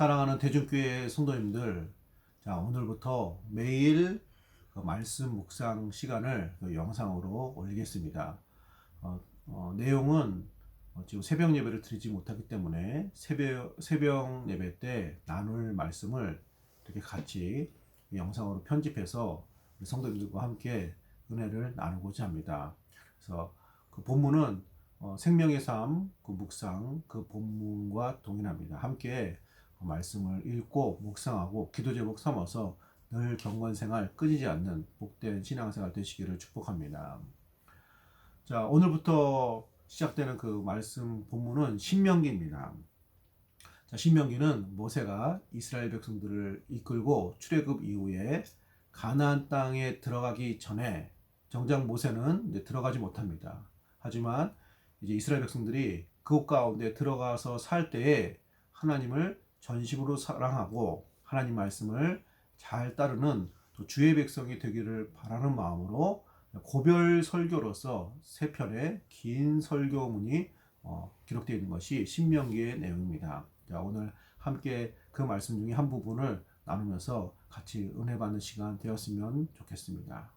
사랑하는 대중교회 성도님들, 자 오늘부터 매일 그 말씀 묵상 시간을 그 영상으로 올리겠습니다. 어, 어, 내용은 어, 지금 새벽 예배를 드리지 못하기 때문에 새벽 새벽 예배 때 나눌 말씀을 이렇게 같이 영상으로 편집해서 성도님들과 함께 은혜를 나누고자 합니다. 그래서 그 본문은 어, 생명의 삶, 그 묵상, 그 본문과 동일합니다. 함께 그 말씀을 읽고 묵상하고 기도 제목 삼아서 늘 경건 생활 끊이지 않는 복된 신앙생활 되시기를 축복합니다. 자, 오늘부터 시작되는 그 말씀 본문은 신명기입니다. 자, 신명기는 모세가 이스라엘 백성들을 이끌고 출애굽 이후에 가나안 땅에 들어가기 전에 정작 모세는 이제 들어가지 못합니다. 하지만 이제 이스라엘 백성들이 그곳 가운데 들어가서 살 때에 하나님을 전심으로 사랑하고 하나님 말씀을 잘 따르는 또 주의 백성이 되기를 바라는 마음으로 고별 설교로서 세 편의 긴 설교문이 어, 기록되어 있는 것이 신명기의 내용입니다. 자, 오늘 함께 그 말씀 중에 한 부분을 나누면서 같이 은혜 받는 시간 되었으면 좋겠습니다.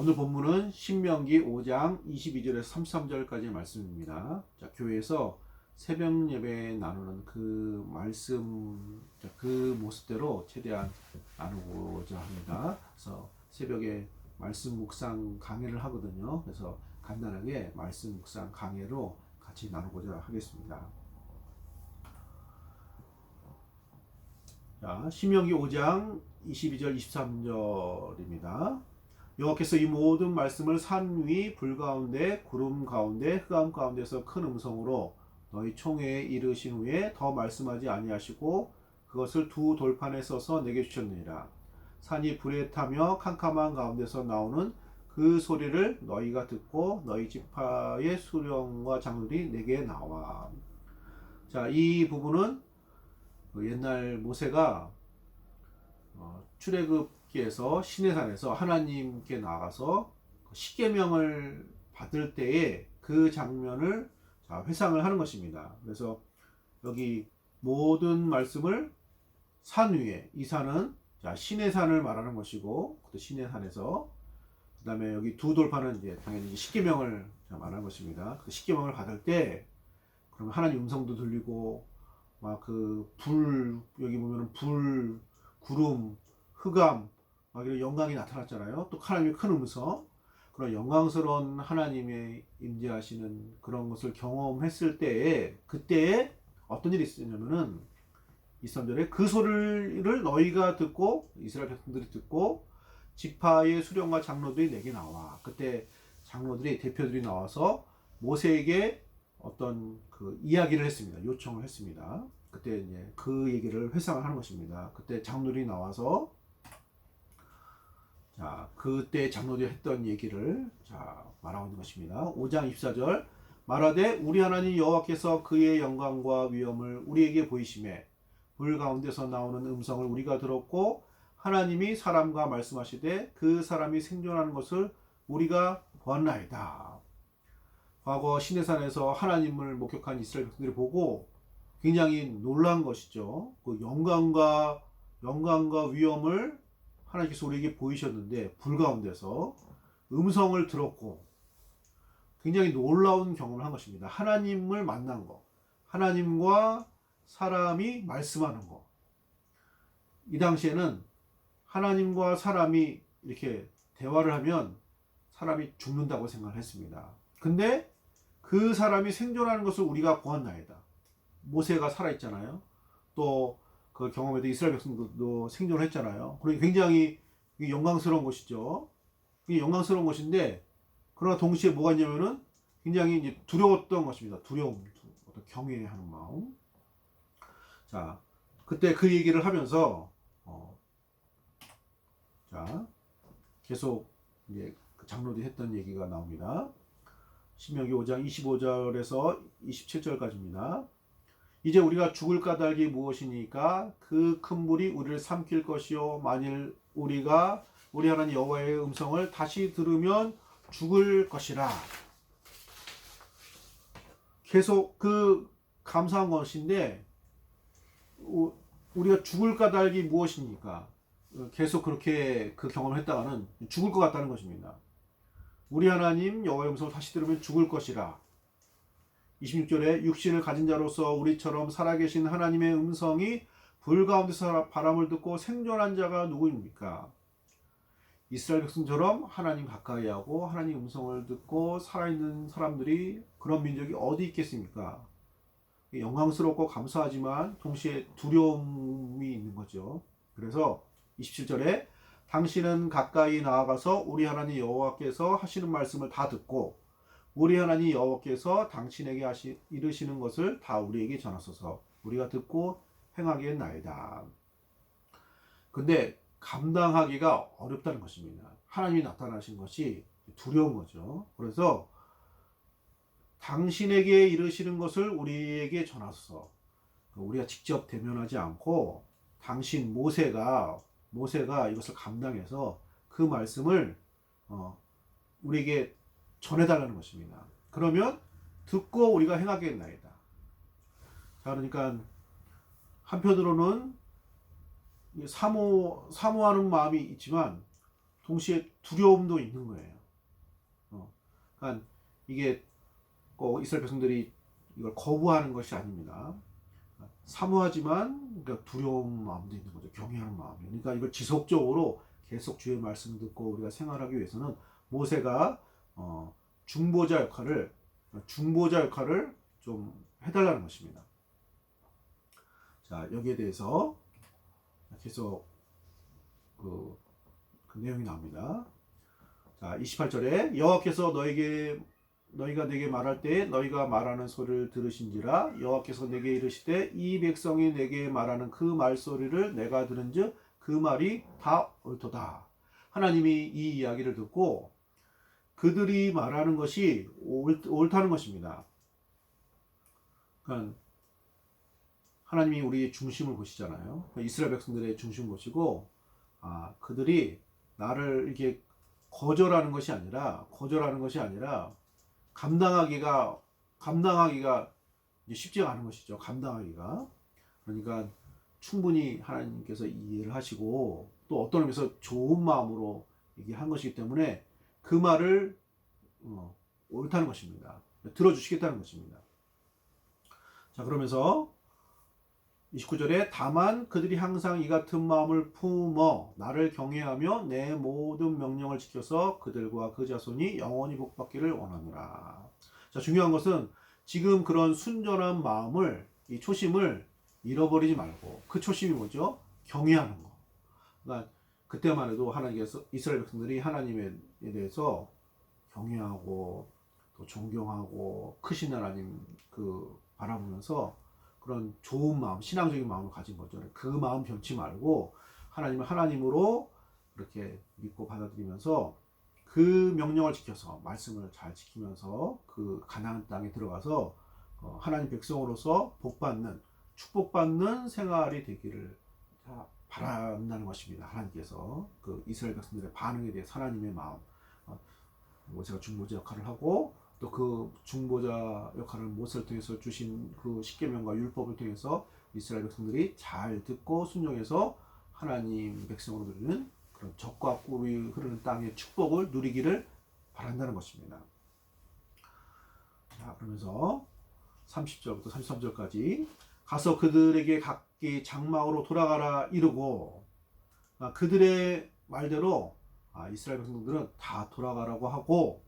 오늘 본문은 신명기 5장 22절에서 33절까지의 말씀입니다. 자, 교회에서 새벽 예배 나누는 그 말씀, 자, 그 모습대로 최대한 나누고자 합니다. 그래서 새벽에 말씀 묵상 강해를 하거든요. 그래서 간단하게 말씀 묵상 강해로 같이 나누고자 하겠습니다. 자, 신명기 5장 22절 23절입니다. 여호와께서 이 모든 말씀을 산 위 불 가운데 구름 가운데 흑암 가운데서 큰 음성으로 너희 총회에 이르신 후에 더 말씀하지 아니하시고 그것을 두 돌판에 써서 내게 주셨느니라. 산이 불에 타며 캄캄한 가운데서 나오는 그 소리를 너희가 듣고 너희 지파의 수령과 장들이 내게 나와. 자 이 부분은 그 옛날 모세가 어, 출애굽기에서 시내산에서 하나님께 나가서 십계명을 받을 때에 그 장면을 자, 회상을 하는 것입니다. 그래서 여기 모든 말씀을 산 위에 이 산은 자, 시내산을 말하는 것이고 또 시내산에서 그다음에 여기 두 돌파는 이제 당연히 십계명을 말하는 것입니다. 그 십계명을 받을 때 그러면 하나님 음성도 들리고 막 그 불 여기 보면은 불 구름 흑암 막 이런 영광이 나타났잖아요. 또 하나님의 큰 음성 그런 영광스러운 하나님의 임재하시는 그런 것을 경험했을 때에 그때에 어떤 일이 있었냐면은 이 3절에 그 소리를 너희가 듣고 이스라엘 백성들이 듣고 지파의 수령과 장로들이 내게 나와 그때 장로들이 대표들이 나와서 모세에게 어떤 그 이야기를 했습니다. 요청을 했습니다. 그때 이제 그 얘기를 회상을 하는 것입니다. 그때 장로들이 나와서 자, 그때 장로들이 했던 얘기를 자, 말하고 있는 것입니다. 5장 24절 말하되 우리 하나님 여호와께서 그의 영광과 위엄을 우리에게 보이심에 불 가운데서 나오는 음성을 우리가 들었고 하나님이 사람과 말씀하시되 그 사람이 생존하는 것을 우리가 보았나이다. 과거 시내산에서 하나님을 목격한 이스라엘 백성들이 보고 굉장히 놀란 것이죠. 그 영광과 영광과 위엄을 하나님께서 우리에게 보이셨는데 불 가운데서 음성을 들었고 굉장히 놀라운 경험을 한 것입니다. 하나님을 만난 거, 하나님과 사람이 말씀하는 거. 이 당시에는 하나님과 사람이 이렇게 대화를 하면 사람이 죽는다고 생각을 했습니다. 근데 그 사람이 생존하는 것을 우리가 보았나이다. 모세가 살아있잖아요. 또 그 경험에도 이스라엘 백성들도 생존을 했잖아요. 그러니 굉장히 영광스러운 것이죠. 영광스러운 것인데, 그러나 동시에 뭐가 있냐면은 굉장히 이제 두려웠던 것입니다. 두려움, 어떤 경외하는 마음. 자, 그때 그 얘기를 하면서, 어, 자, 계속 이제 그 장로들이 했던 얘기가 나옵니다. 신명기 5장 25절에서 27절까지입니다. 이제 우리가 죽을 까닭이 무엇이니까 그 큰 물이 우리를 삼킬 것이요 만일 우리가 우리 하나님 여호와의 음성을 다시 들으면 죽을 것이라. 계속 그 감사한 것인데 우- 우리가 죽을 까닭이 무엇입니까? 어, 계속 그렇게 그 경험을 했다가는 죽을 것 같다는 것입니다. 우리 하나님 여호와의 음성을 다시 들으면 죽을 것이라. 26절에 육신을 가진 자로서 우리처럼 살아계신 하나님의 음성이 불 가운데서 바람을 듣고 생존한 자가 누구입니까? 이스라엘 백성처럼 하나님 가까이 하고 하나님 음성을 듣고 살아있는 사람들이 그런 민족이 어디 있겠습니까? 영광스럽고 감사하지만 동시에 두려움이 있는 거죠. 그래서 27절에 당신은 가까이 나아가서 우리 하나님 여호와께서 하시는 말씀을 다 듣고 우리 하나님 여호와께서 당신에게 하시 이르시는 것을 다 우리에게 전하소서 우리가 듣고 행하겠나이다. 근데 감당하기가 어렵다는 것입니다. 하나님이 나타나신 것이 두려운 거죠. 그래서 당신에게 이르시는 것을 우리에게 전하소서. 우리가 직접 대면하지 않고 당신 모세가 모세가 이것을 감당해서 그 말씀을 어, 우리에게 전해달라는 것입니다. 그러면 듣고 우리가 행하겠나이다. 자, 그러니까 한편으로는 사모 사모하는 마음이 있지만 동시에 두려움도 있는 거예요. 어, 그러니까 이게 꼭 이스라엘 백성들이 이걸 거부하는 것이 아닙니다. 사모하지만 그러니까 두려운 마음도 있는 거죠. 경외하는 마음이. 그러니까 이걸 지속적으로 계속 주의 말씀 듣고 우리가 생활하기 위해서는 모세가 어, 중보자 역할을 중보자 역할을 좀 해달라는 것입니다. 자 여기에 대해서 계속 그, 그 내용이 나옵니다. 자 28절에 여호와께서 너에게 너희가 내게 말할 때 너희가 말하는 소리를 들으신지라 여호와께서 내게 이르시되 이 백성이 내게 말하는 그 말소리를 내가 들은즉 그 말이 다 옳도다. 하나님이 이 이야기를 듣고 그들이 말하는 것이 옳, 옳다는 것입니다. 그러니까 하나님이 우리의 중심을 보시잖아요. 이스라엘 백성들의 중심을 보시고 아 그들이 나를 이렇게 거절하는 것이 아니라 거절하는 것이 아니라 감당하기가 감당하기가 쉽지가 않은 것이죠. 감당하기가 그러니까 충분히 하나님께서 이해를 하시고 또 어떤 의미에서 좋은 마음으로 얘기한 것이기 때문에 그 말을 어, 옳다는 것입니다. 들어주시겠다는 것입니다. 자 그러면서 29절에 다만 그들이 항상 이 같은 마음을 품어 나를 경외하며 내 모든 명령을 지켜서 그들과 그 자손이 영원히 복받기를 원하노라. 자 중요한 것은 지금 그런 순전한 마음을 이 초심을 잃어버리지 말고 그 초심이 뭐죠? 경외하는 거. 그러니까 그때만 해도 하나님께서 이스라엘 백성들이 하나님에 대해서 경외하고 또 존경하고 크신 하나님 그 바라보면서 그런 좋은 마음, 신앙적인 마음을 가진 거죠. 그 마음 변치 말고 하나님을 하나님으로 그렇게 믿고 받아들이면서 그 명령을 지켜서 말씀을 잘 지키면서 그 가나안 땅에 들어가서 어, 하나님 백성으로서 복받는 축복받는 생활이 되기를 바란다는 것입니다. 하나님께서 그 이스라엘 백성들의 반응에 대해 하나님의 마음, 어, 모세가 중보자 역할을 하고 또 그 중보자 역할을 모세를 통해서 주신 그 십계명과 율법을 통해서 이스라엘 백성들이 잘 듣고 순종해서 하나님 백성으로 누리는 그런 적과 꿀이 흐르는 땅의 축복을 누리기를 바란다는 것입니다. 자, 그러면서 30절부터 33절까지 가서 그들에게 각기 장막으로 돌아가라 이르고 아, 그들의 말대로 아, 이스라엘 백성들은 다 돌아가라고 하고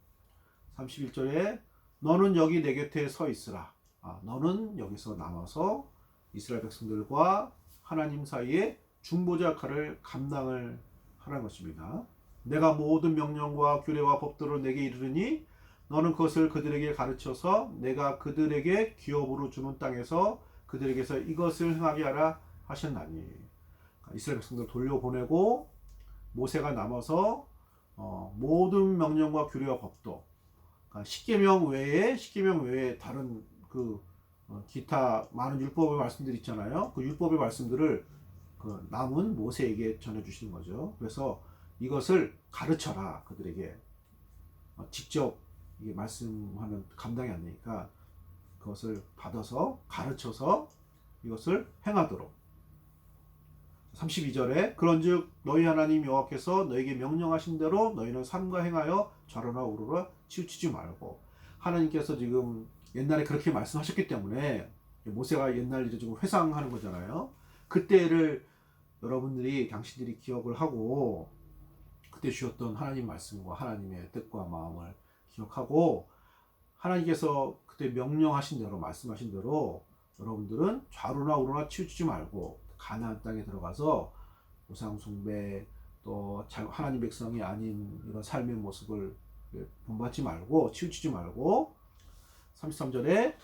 31절에 너는 여기 내 곁에 서 있으라. 아, 너는 여기서 남아서 이스라엘 백성들과 하나님 사이에 중보자 역할을 감당을 하라는 것입니다. 내가 모든 명령과 규례와 법도를 내게 이르르니 너는 그것을 그들에게 가르쳐서 내가 그들에게 기업으로 주는 땅에서 그들에게서 이것을 행하게 하라 하셨나니 이스라엘 백성들 돌려보내고 모세가 남아서 어, 모든 명령과 규례와 법도 그러니까 십계명 외에 십계명 외에 다른 그 어, 기타 많은 율법의 말씀들이 있잖아요. 그 율법의 말씀들을 그 남은 모세에게 전해 주시는 거죠. 그래서 이것을 가르쳐라 그들에게 어, 직접 이게 말씀하면 감당이 안 되니까 그것을 받아서 가르쳐서 이것을 행하도록 32절에 그런즉 너희 하나님 여호와께서 너에게 명령하신 대로 너희는 삼가 행하여 좌로나 우로나 치우치지 말고 하나님께서 지금 옛날에 그렇게 말씀하셨기 때문에 모세가 옛날 일을 지금 회상하는 거잖아요. 그때를 여러분들이 당신들이 기억을 하고 그때 주셨던 하나님 말씀과 하나님의 뜻과 마음을 기억하고 하나님께서 그때 명령하신 대로 말씀하신 대로 여러분들은 좌로나 우로나 치우치지 말고 가나안 땅에 들어가서 우상 숭배 또 자- 하나님 백성이 아닌 이런 삶의 모습을 본받지 말고 치우치지 말고 33절에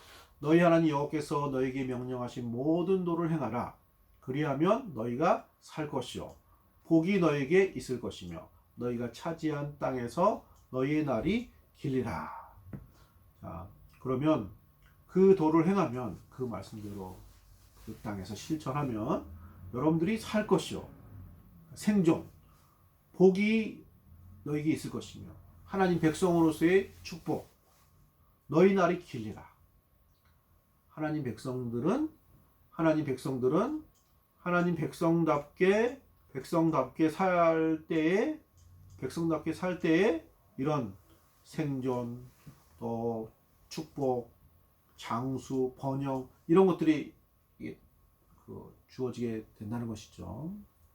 너희 하나님 여호와께서 너에게 명령하신 모든 도를 행하라. 그리하면 너희가 살 것이요 복이 너에게 있을 것이며 너희가 차지한 땅에서 너희의 날이 길리라. 자 그러면 그 도를 행하면 그 말씀대로 그 땅에서 실천하면 여러분들이 살 것이요. 생존 복이 너에게 있을 것이며 하나님 백성으로서의 축복 너희 날이 길리라. 하나님 백성들은 하나님 백성들은 하나님 백성답게 백성답게 살 때에 백성답게 살 때에 이런 생존 또 축복 장수 번영 이런 것들이 그 주어지게 된다는 것이죠.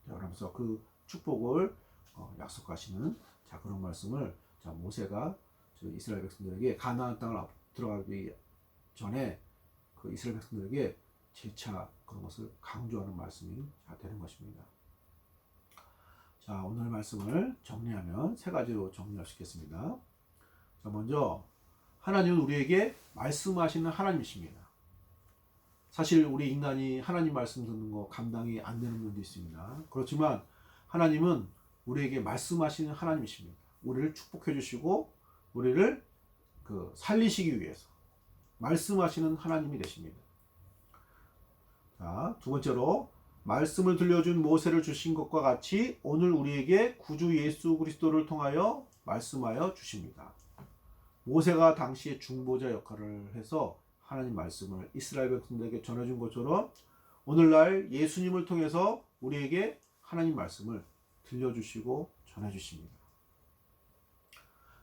자, 그러면서 그 축복을 어, 약속하시는 자 그런 말씀을 자 모세가 저 이스라엘 백성들에게 가나안 땅을 앞- 들어가기 전에 그 이스라엘 백성들에게 재차 그런 것을 강조하는 말씀이 자, 되는 것입니다. 자 오늘 말씀을 정리하면 세 가지로 정리할 수 있겠습니다. 자 먼저 하나님은 우리에게 말씀하시는 하나님이십니다. 사실 우리 인간이 하나님 말씀 듣는 거 감당이 안 되는 면도 있습니다. 그렇지만 하나님은 우리에게 말씀하시는 하나님이십니다. 우리를 축복해 주시고 우리를 그 살리시기 위해서 말씀하시는 하나님이 되십니다. 자, 두 번째로 말씀을 들려준 모세를 주신 것과 같이 오늘 우리에게 구주 예수 그리스도를 통하여 말씀하여 주십니다. 모세가 당시에 중보자 역할을 해서 하나님 말씀을 이스라엘 백성들에게 전해준 것처럼 오늘날 예수님을 통해서 우리에게 하나님 말씀을 들려주시고 전해주십니다.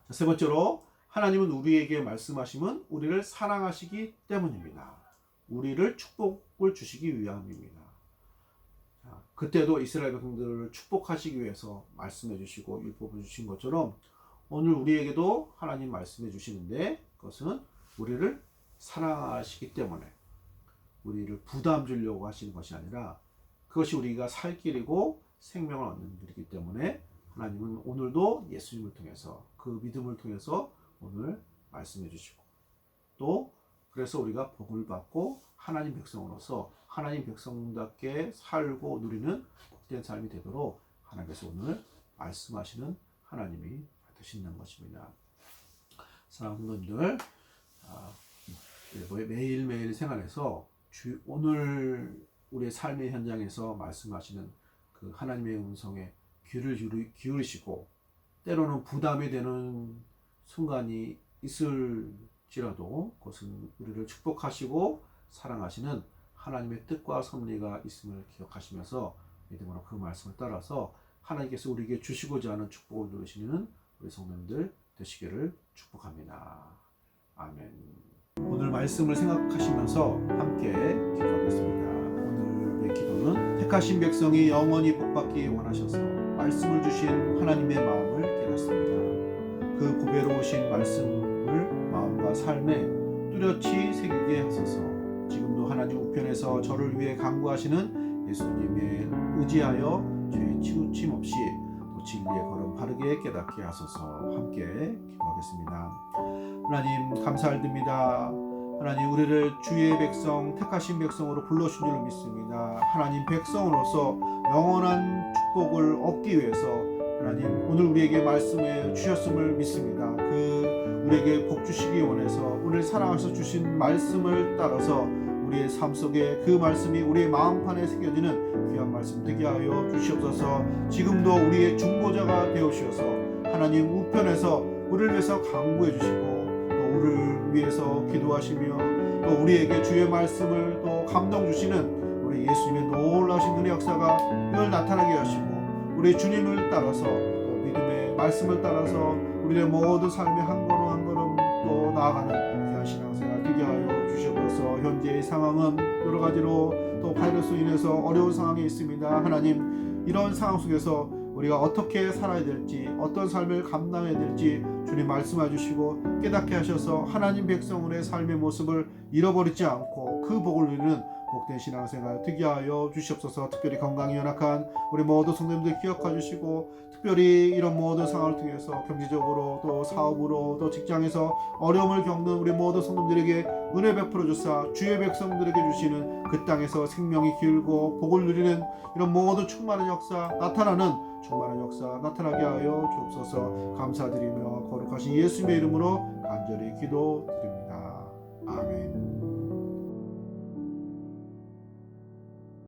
자, 세 번째로 하나님은 우리에게 말씀하심은 우리를 사랑하시기 때문입니다. 우리를 축복을 주시기 위함입니다. 자, 그때도 이스라엘 백성들을 축복하시기 위해서 말씀해 주시고 율법을 주신 것처럼 오늘 우리에게도 하나님 말씀해 주시는데 그것은 우리를 사랑하시기 때문에 우리를 부담 주려고 하시는 것이 아니라 그것이 우리가 살 길이고 생명을 얻는 길이기 때문에 하나님은 오늘도 예수님을 통해서 그 믿음을 통해서 오늘 말씀해 주시고 또 그래서 우리가 복을 받고 하나님 백성으로서 하나님 백성답게 살고 누리는 복된 삶이 되도록 하나님께서 오늘 말씀하시는 하나님이 되신다는 것입니다. 사랑하는 분들, 아, 네, 매일매일 생활에서 주, 오늘 우리의 삶의 현장에서 말씀하시는 그 하나님의 음성에 귀를 기울이- 기울이시고 때로는 부담이 되는 순간이 있을지라도 그것은 우리를 축복하시고 사랑하시는 하나님의 뜻과 섭리가 있음을 기억하시면서 믿음으로 그 말씀을 따라서 하나님께서 우리에게 주시고자 하는 축복을 누리시는 우리 성도님들 되시기를 축복합니다. 아멘. 오늘 말씀을 생각하시면서 함께 기도하겠습니다. 오늘의 기도는 택하신 백성이 영원히 복받기 원하셔서 말씀을 주신 하나님의 마음을 깨닫습니다. 그 보배로우신 말씀을 마음과 삶에 뚜렷이 새기게 하소서. 지금도 하나님 우편에서 저를 위해 강구하시는 예수님의 의지하여 죄 치우침 없이 또 진리의 걸음 바르게 깨닫게 하소서. 함께 기도하겠습니다. 하나님 감사드립니다. 하나님 우리를 주의 백성 택하신 백성으로 불러주신 줄 믿습니다. 하나님 백성으로서 영원한 축복을 얻기 위해서 하나님 오늘 우리에게 말씀해 주셨음을 믿습니다. 그 우리에게 복 주시기 원해서 우리를 사랑하셔 주신 말씀을 따라서 우리의 삶 속에 그 말씀이 우리의 마음판에 새겨지는 귀한 말씀 되게 하여 주시옵소서. 지금도 우리의 중보자가 주셔서 하나님 우편에서 우리를 위해서 강구해 주시고 또 우리를 위해서 기도하시며 또 우리에게 주의 말씀을 또 감동 주시는 우리 예수님의 놀라신 은혜 역사가 늘 나타나게 하시고 우리 주님을 따라서 또 믿음의 말씀을 따라서 우리의 모든 삶의 한 걸음 한 걸음 또 나아가는 귀한 신앙생활 되게 하여 주시옵소서 현재의 상황은 여러 가지로 또 바이러스로 인해서 어려운 상황에 있습니다. 하나님 이런 상황 속에서 우리가 어떻게 살아야 될지 어떤 삶을 감당해야 될지 주님 말씀해 주시고 깨닫게 하셔서 하나님 백성의 삶의 모습을 잃어버리지 않고 그 복을 누리는 복된 신앙생활 되게 하여 주시옵소서. 특별히 건강이 연약한 우리 모든 성도님들 기억해 주시고 특별히 이런 모든 상황을 통해서 경제적으로 또 사업으로 또 직장에서 어려움을 겪는 우리 모든 성도들에게 은혜 베풀어 주사 주의 백성들에게 주시는 그 땅에서 생명이 길고 복을 누리는 이런 모든 충만한 역사 나타나는 충만한 역사 나타나게 하여 주옵소서 감사드리며 거룩하신 예수님의 이름으로 간절히 기도드립니다.